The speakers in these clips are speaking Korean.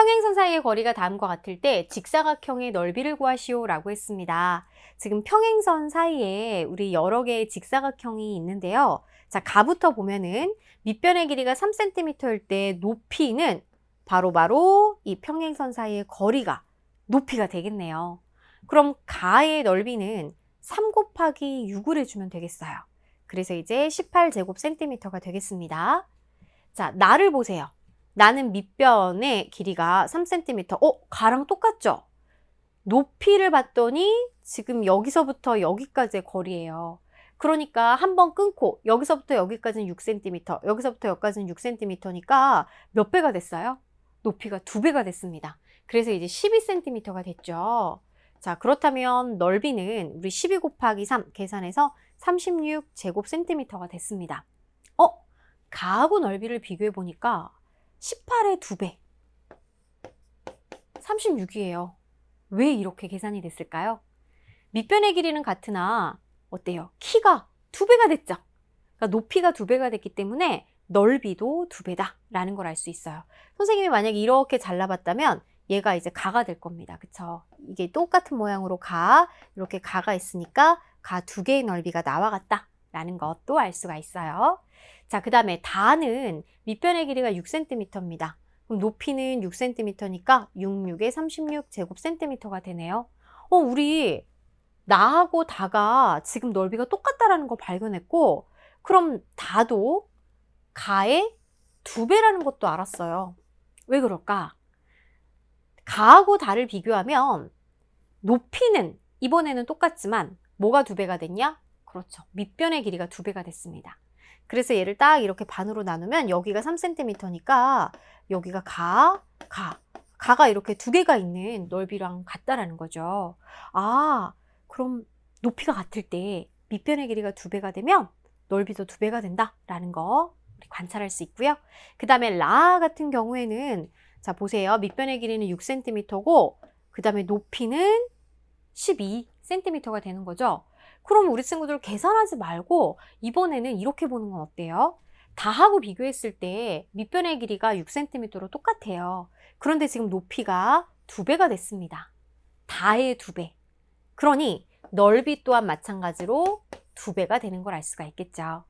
평행선 사이의 거리가 다음과 같을 때 직사각형의 넓이를 구하시오 라고 했습니다. 지금 평행선 사이에 우리 여러 개의 직사각형이 있는데요. 자, 가부터 보면은 밑변의 길이가 3cm일 때 높이는 바로바로 이 평행선 사이의 거리가 높이가 되겠네요. 그럼 가의 넓이는 3 곱하기 6을 해주면 되겠어요. 그래서 이제 18제곱 센티미터가 되겠습니다. 자, 나를 보세요. 나는 밑변의 길이가 3cm. 어, 가랑 똑같죠? 높이를 봤더니 지금 여기서부터 여기까지의 거리예요. 그러니까 한 번 끊고 여기서부터 여기까지는 6cm, 여기서부터 여기까지는 6cm니까 몇 배가 됐어요? 높이가 두 배가 됐습니다. 그래서 이제 12cm가 됐죠. 자, 그렇다면 넓이는 우리 12 곱하기 3 계산해서 36 제곱 센티미터가 됐습니다. 어? 가하고 넓이를 비교해 보니까 18의 2배. 36이에요. 왜 이렇게 계산이 됐을까요? 밑변의 길이는 같으나 어때요? 키가 2배가 됐죠? 그러니까 높이가 2배가 됐기 때문에 넓이도 2배다 라는 걸 알 수 있어요. 선생님이 만약에 이렇게 잘라봤다면 얘가 이제 가가 될 겁니다. 그쵸? 이게 똑같은 모양으로 가, 이렇게 가가 있으니까 가 두 개의 넓이가 나와 같다 라는 것도 알 수가 있어요. 자, 그 다음에 다는 밑변의 길이가 6cm입니다. 그럼 높이는 6cm니까 6, 6에 36 제곱센티미터가 되네요. 어, 우리 나하고 다가 지금 넓이가 똑같다라는 거 발견했고, 그럼 다도 가의 두 배라는 것도 알았어요. 왜 그럴까? 가하고 다를 비교하면 높이는 이번에는 똑같지만 뭐가 두 배가 됐냐? 그렇죠. 밑변의 길이가 두 배가 됐습니다. 그래서 얘를 딱 이렇게 반으로 나누면 여기가 3cm니까 여기가 가, 가. 가가 이렇게 두 개가 있는 넓이랑 같다라는 거죠. 아, 그럼 높이가 같을 때 밑변의 길이가 두 배가 되면 넓이도 두 배가 된다라는 거 관찰할 수 있고요. 그 다음에 라 같은 경우에는 자 보세요. 밑변의 길이는 6cm고 그 다음에 높이는 12cm가 되는 거죠. 그럼 우리 친구들 계산하지 말고 이번에는 이렇게 보는 건 어때요? 다하고 비교했을 때 밑변의 길이가 6cm로 똑같아요. 그런데 지금 높이가 두 배가 됐습니다. 다의 두 배. 그러니 넓이 또한 마찬가지로 두 배가 되는 걸 알 수가 있겠죠.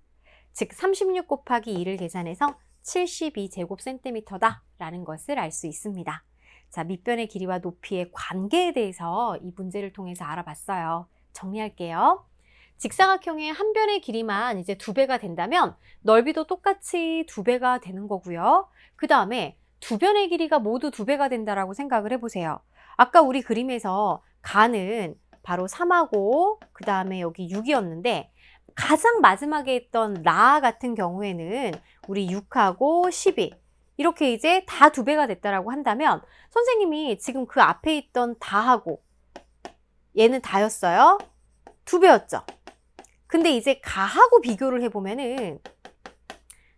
즉, 36 곱하기 2를 계산해서 72제곱센티미터다 라는 것을 알 수 있습니다. 자, 밑변의 길이와 높이의 관계에 대해서 이 문제를 통해서 알아봤어요. 정리할게요. 직사각형의 한 변의 길이만 이제 두 배가 된다면 넓이도 똑같이 두 배가 되는 거고요. 그 다음에 두 변의 길이가 모두 두 배가 된다라고 생각을 해보세요. 아까 우리 그림에서 가는 바로 3하고 그 다음에 여기 6이었는데 가장 마지막에 있던 라 같은 경우에는 우리 6하고 12 이렇게 이제 다 두 배가 됐다라고 한다면 선생님이 지금 그 앞에 있던 다하고 얘는 다였어요. 두 배였죠. 근데 이제 가하고 비교를 해보면은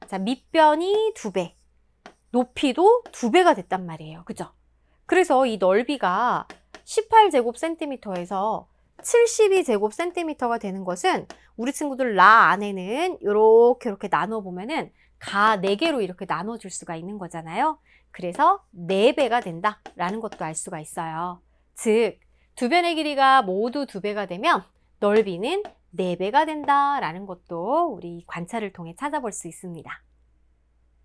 자 밑변이 두 배, 높이도 두 배가 됐단 말이에요. 그죠? 그래서 이 넓이가 18제곱센티미터에서 72제곱센티미터가 되는 것은 우리 친구들 라 안에는 이렇게 이렇게 나눠 보면은 가 4개로 이렇게 나눠줄 수가 있는 거잖아요. 그래서 4배가 된다라는 것도 알 수가 있어요. 즉, 두 변의 길이가 모두 두 배가 되면 넓이는 4배가 된다라는 것도 우리 관찰을 통해 찾아볼 수 있습니다.